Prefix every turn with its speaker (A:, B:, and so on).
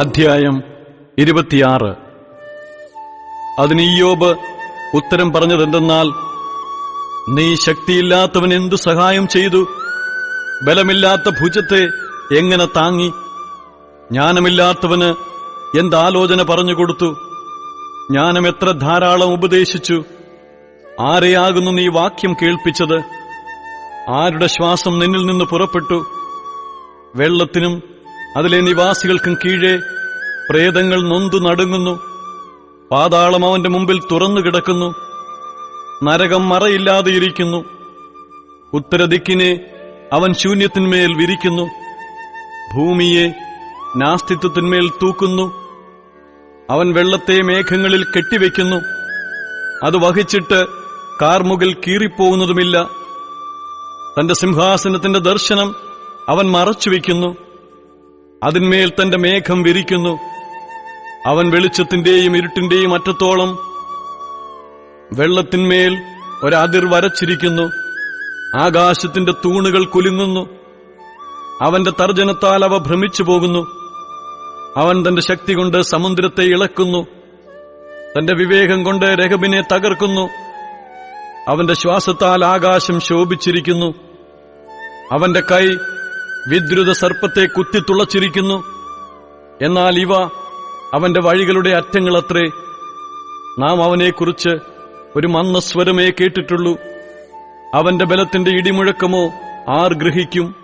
A: അധ്യായം ഇരുപത്തിയാറ്. അതിന് ഇയ്യോബ് ഉത്തരം പറഞ്ഞതെന്തെന്നാൽ നീ ശക്തിയില്ലാത്തവൻ എന്തു സഹായം ചെയ്തു? ബലമില്ലാത്ത ഭുജത്തെ എങ്ങനെ താങ്ങി? ജ്ഞാനമില്ലാത്തവന് എന്താലോചന പറഞ്ഞുകൊടുത്തു ജ്ഞാനം എത്ര ധാരാളം ഉപദേശിച്ചു? ആരെയാകുന്നു നീ വാക്യം കേൾപ്പിച്ചത്? ആരുടെ ശ്വാസം നിന്നിൽ നിന്ന് പുറപ്പെട്ടു? വെള്ളത്തിനും അതിലെ നിവാസികൾക്കും കീഴെ പ്രേതങ്ങൾ നൊന്തു നടുങ്ങുന്നു. പാതാളം അവന്റെ മുമ്പിൽ തുറന്നു കിടക്കുന്നു. നരകം മറയില്ലാതെയിരിക്കുന്നു ഉത്തരദിക്കിനെ അവൻ ശൂന്യത്തിന്മേൽ വിരിക്കുന്നു. ഭൂമിയെ നാസ്തിത്വത്തിന്മേൽ തൂക്കുന്നു. അവൻ വെള്ളത്തെ മേഘങ്ങളിൽ കെട്ടിവെക്കുന്നു. അത് വഹിച്ചിട്ട് കാർമുകിൽ കീറിപ്പോകുന്നതുമില്ല. തന്റെ സിംഹാസനത്തിന്റെ ദർശനം അവൻ മറച്ചുവെക്കുന്നു. അതിന്മേൽ തന്റെ മേഘം വിരിക്കുന്നു. അവൻ വെളിച്ചത്തിന്റെയും ഇരുട്ടിന്റെയും അറ്റത്തോളം വെള്ളത്തിന്മേൽ ഒരതിർ വരച്ചിരിക്കുന്നു. ആകാശത്തിന്റെ തൂണുകൾ കുലുങ്ങുന്നു. അവന്റെ തർജനത്താൽ അവ ഭ്രമിച്ചു പോകുന്നു. അവൻ തന്റെ ശക്തി കൊണ്ട് സമുദ്രത്തെ ഇളക്കുന്നു. തന്റെ വിവേകം കൊണ്ട് രഹബിനെ തകർക്കുന്നു. അവന്റെ ശ്വാസത്താൽ ആകാശം ശോഭിച്ചിരിക്കുന്നു. അവന്റെ കൈ വിദ്രുത സർപ്പത്തെ കുത്തിത്തുളച്ചിരിക്കുന്നു എന്നാൽ ഇവ അവന്റെ വഴികളുടെ അറ്റങ്ങളത്രേ. നാം അവനെക്കുറിച്ച് ഒരു മന്ദസ്വരമേ കേട്ടിട്ടുള്ളൂ. അവന്റെ ബലത്തിന്റെ ഇടിമുഴക്കമോ ആർ ഗ്രഹിക്കും?